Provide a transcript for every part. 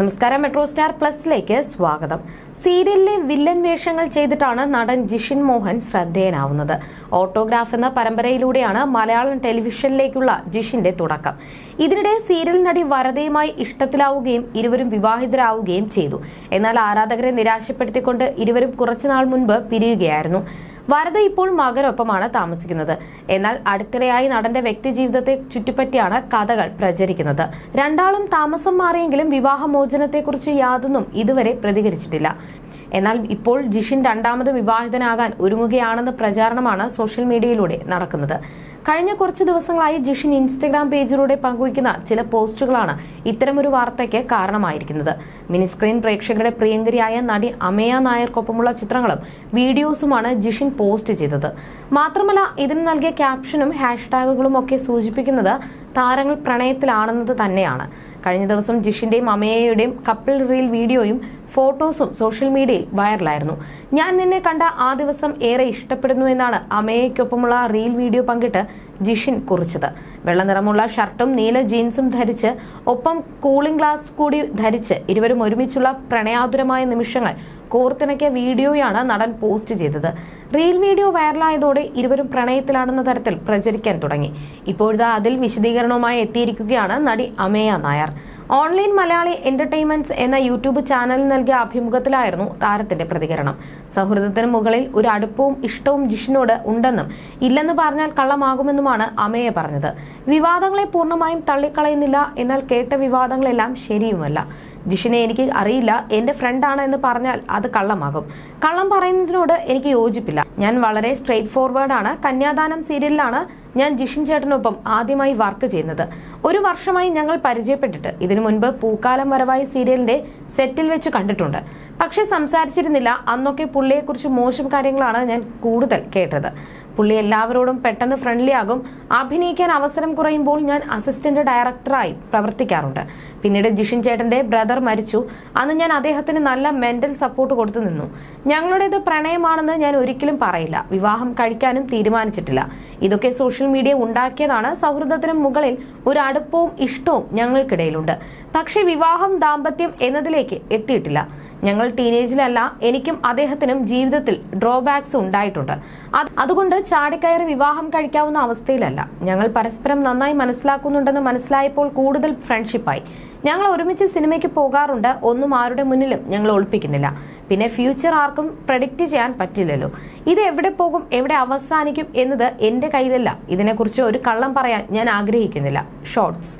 നമസ്കാരം. Metro star പ്ലസിലേക്ക് സ്വാഗതം. സീരിയലിലെ വില്ലൻ വേഷങ്ങൾ ചെയ്തിട്ടാണ് നടൻ ജിഷിൻ മോഹൻ ശ്രദ്ധേയനാവുന്നത്. ഓട്ടോഗ്രാഫ് എന്ന പരമ്പരയിലൂടെയാണ് മലയാളം ടെലിവിഷനിലേക്കുള്ള ജിഷിന്റെ തുടക്കം. ഇതിനിടെ സീരിയൽ നടി വരതയുമായി ഇഷ്ടത്തിലാവുകയും ഇരുവരും വിവാഹിതരാവുകയും ചെയ്തു. എന്നാൽ ആരാധകരെ നിരാശപ്പെടുത്തിക്കൊണ്ട് ഇരുവരും കുറച്ചുനാൾ മുൻപ് പിരിയുകയായിരുന്നു. വരദ ഇപ്പോൾ മകനൊപ്പമാണ് താമസിക്കുന്നത്. എന്നാൽ അടുത്തിടെയായി നടന്റെ വ്യക്തിജീവിതത്തെ ചുറ്റിപ്പറ്റിയാണ് കഥകൾ പ്രചരിക്കുന്നത്. രണ്ടാളും താമസം മാറിയെങ്കിലും വിവാഹമോചനത്തെക്കുറിച്ച് യാതൊന്നും ഇതുവരെ പ്രതികരിച്ചിട്ടില്ല. എന്നാൽ ഇപ്പോൾ ജിഷിൻ രണ്ടാമത് വിവാഹിതനാകാൻ ഒരുങ്ങുകയാണെന്ന പ്രചാരണമാണ് സോഷ്യൽ മീഡിയയിലൂടെ നടക്കുന്നത്. കഴിഞ്ഞ കുറച്ച് ദിവസങ്ങളായി ജിഷിൻ ഇൻസ്റ്റഗ്രാം പേജിലൂടെ പങ്കുവയ്ക്കുന്ന ചില പോസ്റ്റുകളാണ് ഇത്തരമൊരു വാർത്തയ്ക്ക് കാരണമായിരിക്കുന്നത്. മിനിസ്ക്രീൻ പ്രേക്ഷകരുടെ പ്രിയങ്കരിയായ നടി അമയ നായർക്കൊപ്പമുള്ള ചിത്രങ്ങളും വീഡിയോസുമാണ് ജിഷിൻ പോസ്റ്റ് ചെയ്തത്. മാത്രമല്ല ഇതിന് നൽകിയ ക്യാപ്ഷനും ഹാഷ്ടാഗുകളും ഒക്കെ സൂചിപ്പിക്കുന്നത് താരങ്ങൾ പ്രണയത്തിലാണെന്നത് തന്നെയാണ്. കഴിഞ്ഞ ദിവസം ജിഷിന്റെയും അമേയയുടെയും കപ്പിൾ റീൽ വീഡിയോയും ഫോട്ടോസും സോഷ്യൽ മീഡിയയിൽ വൈറലായിരുന്നു. ഞാൻ നിന്നെ കണ്ട ആ ദിവസം ഏറെ ഇഷ്ടപ്പെടുന്നു എന്നാണ് അമേയയ്ക്കൊപ്പമുള്ള റീൽ വീഡിയോ പങ്കിട്ട് ജിഷിൻ കുറിച്ചത്. വെള്ള നിറമുള്ള ഷർട്ടും നീല ജീൻസും ധരിച്ച് ഒപ്പം കൂളിംഗ് ഗ്ലാസ് കൂടി ധരിച്ച് ഇരുവരും ഒരുമിച്ചുള്ള പ്രണയാതുരമായ നിമിഷങ്ങൾ കോർത്തിണക്കിയ വീഡിയോയാണ് നടൻ പോസ്റ്റ് ചെയ്തത്. റീൽ വീഡിയോ വൈറലായതോടെ ഇരുവരും പ്രണയത്തിലാണെന്ന തരത്തിൽ പ്രചരിക്കാൻ തുടങ്ങി. ഇപ്പോഴത്തെ അതിൽ വിശദീകരണവുമായി എത്തിയിരിക്കുകയാണ് നടി അമേയ നായർ. ഓൺലൈൻ മലയാളി എന്റർടൈൻമെന്റ്സ് എന്ന യൂട്യൂബ് ചാനലിൽ നൽകിയ അഭിമുഖത്തിലായിരുന്നു താരത്തിന്റെ പ്രതികരണം. സൗഹൃദത്തിന് മുകളിൽ ഒരു അടുപ്പവും ഇഷ്ടവും ജിഷിനോട് ഉണ്ടെന്നും ഇല്ലെന്ന് പറഞ്ഞാൽ കള്ളമാകുമെന്നുമാണ് അമേയ പറഞ്ഞത്. വിവാദങ്ങളെ പൂർണമായും തള്ളിക്കളയുന്നില്ല എന്നാൽ കേട്ട വിവാദങ്ങളെല്ലാം ശരിയുമല്ല. ജിഷിനെ എനിക്ക് അറിയില്ല. എന്റെ ഫ്രണ്ടാണ് എന്ന് പറഞ്ഞാൽ അത് കള്ളമാകും. കള്ളം പറയുന്നതിനോട് എനിക്ക് യോജിപ്പില്ല. ഞാൻ വളരെ സ്ട്രെയിറ്റ് ആണ്. കന്യാദാനം സീരിയലിലാണ് ഞാൻ ജിഷിൻ ചേട്ടനൊപ്പം ആദ്യമായി വർക്ക് ചെയ്യുന്നത്. ഒരു വർഷമായി ഞങ്ങൾ പരിചയപ്പെട്ടിട്ട് ഇതിനു മുൻപ് പൂക്കാലം വരവായി സീരിയലിന്റെ സെറ്റിൽ വെച്ച് കണ്ടിട്ടുണ്ട്. പക്ഷെ സംസാരിച്ചിരുന്നില്ല. അന്നൊക്കെ പുള്ളിയെക്കുറിച്ച് മോശം കാര്യങ്ങളാണ് ഞാൻ കൂടുതൽ കേട്ടത്. പുള്ളി എല്ലാവരോടും പെട്ടെന്ന് ഫ്രണ്ട്ലി ആകും. അഭിനയിക്കാൻ അവസരം കുറയുമ്പോൾ ഞാൻ അസിസ്റ്റന്റ് ഡയറക്ടറായി പ്രവർത്തിക്കാറുണ്ട്. പിന്നീട് ജിഷിൻ ചേട്ടന്റെ ബ്രദർ മരിച്ചു. അന്ന് ഞാൻ അദ്ദേഹത്തിന് നല്ല മെന്റൽ സപ്പോർട്ട് കൊടുത്തു നിന്നു. ഞങ്ങളുടേത് പ്രണയമാണെന്ന് ഞാൻ ഒരിക്കലും പറയില്ല. വിവാഹം കഴിക്കാനും തീരുമാനിച്ചിട്ടില്ല. ഇതൊക്കെ സോഷ്യൽ മീഡിയ ഉണ്ടാക്കിയതാണ്. സൗഹൃദത്തിന് മുകളിൽ ഒരു അടുപ്പവും ഇഷ്ടവും ഞങ്ങൾക്കിടയിലുണ്ട്. പക്ഷേ വിവാഹം ദാമ്പത്യം എന്നതിലേക്ക് എത്തിയിട്ടില്ല. ഞങ്ങൾ ടീനേജിലല്ല എനിക്കും അദ്ദേഹത്തിനും ജീവിതത്തിൽ ഡ്രോബാക്സ് ഉണ്ടായിട്ടുണ്ട്. അത് അതുകൊണ്ട് ചാടിക്കയറി വിവാഹം കഴിക്കാവുന്ന അവസ്ഥയിലല്ല. ഞങ്ങൾ പരസ്പരം നന്നായി മനസ്സിലാക്കുന്നുണ്ടെന്ന് മനസ്സിലായപ്പോൾ കൂടുതൽ ഫ്രണ്ട്ഷിപ്പായി ഞങ്ങൾ ഒരുമിച്ച് സിനിമയ്ക്ക് പോകാറുണ്ട് ഒന്നും ആരുടെ മുന്നിലും ഞങ്ങൾ ഒളിപ്പിക്കുന്നില്ല. പിന്നെ ഫ്യൂച്ചർ ആർക്കും പ്രഡിക്റ്റ് ചെയ്യാൻ പറ്റില്ലല്ലോ. ഇത് എവിടെ പോകും എവിടെ അവസാനിക്കും എന്നത് എന്റെ കയ്യിലല്ല. ഇതിനെക്കുറിച്ച് ഒരു കള്ളം പറയാൻ ഞാൻ ആഗ്രഹിക്കുന്നില്ല. ഷോർട്സ്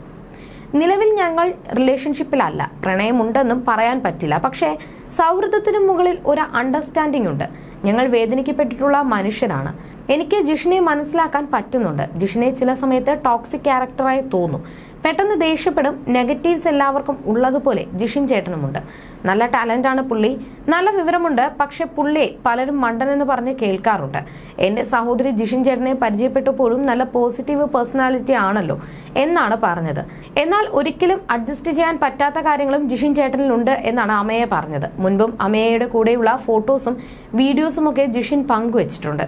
നിലവിൽ ഞങ്ങൾ റിലേഷൻഷിപ്പിലല്ല പ്രണയമുണ്ടെന്നും പറയാൻ പറ്റില്ല. പക്ഷേ സൗഹൃദത്തിനു മുകളിൽ ഒരു അണ്ടർസ്റ്റാൻഡിംഗ് ഉണ്ട്. ഞങ്ങൾ വേദനിക്കപ്പെട്ടിട്ടുള്ള മനുഷ്യരാണ്. എനിക്ക് ജിഷിനെ മനസ്സിലാക്കാൻ പറ്റുന്നുണ്ട്. ജിഷിനെ ചില സമയത്ത് ടോക്സിക് ക്യാരക്ടറായി തോന്നും. പെട്ടെന്ന് ദേഷ്യപ്പെടും. നെഗറ്റീവ്സ് എല്ലാവർക്കും ഉള്ളതുപോലെ ജിഷിൻ ചേട്ടനുമുണ്ട്. നല്ല ടാലന്റ് ആണ് പുള്ളി. നല്ല വിവരമുണ്ട്. പക്ഷെ പുള്ളിയെ പലരും മണ്ടൻ എന്ന് പറഞ്ഞ് കേൾക്കാറുണ്ട്. എന്റെ സഹോദരി ജിഷിൻ ചേട്ടനെ പരിചയപ്പെട്ടപ്പോഴും നല്ല പോസിറ്റീവ് പേഴ്സണാലിറ്റി ആണല്ലോ എന്നാണ് പറഞ്ഞത്. എന്നാൽ ഒരിക്കലും അഡ്ജസ്റ്റ് ചെയ്യാൻ പറ്റാത്ത കാര്യങ്ങളും ജിഷിൻ ചേട്ടനിലുണ്ട് എന്നാണ് അമയെ പറഞ്ഞത്. മുൻപും അമയയുടെ കൂടെയുള്ള ഫോട്ടോസും വീഡിയോസും ഒക്കെ ജിഷിൻ പങ്കുവച്ചിട്ടുണ്ട്.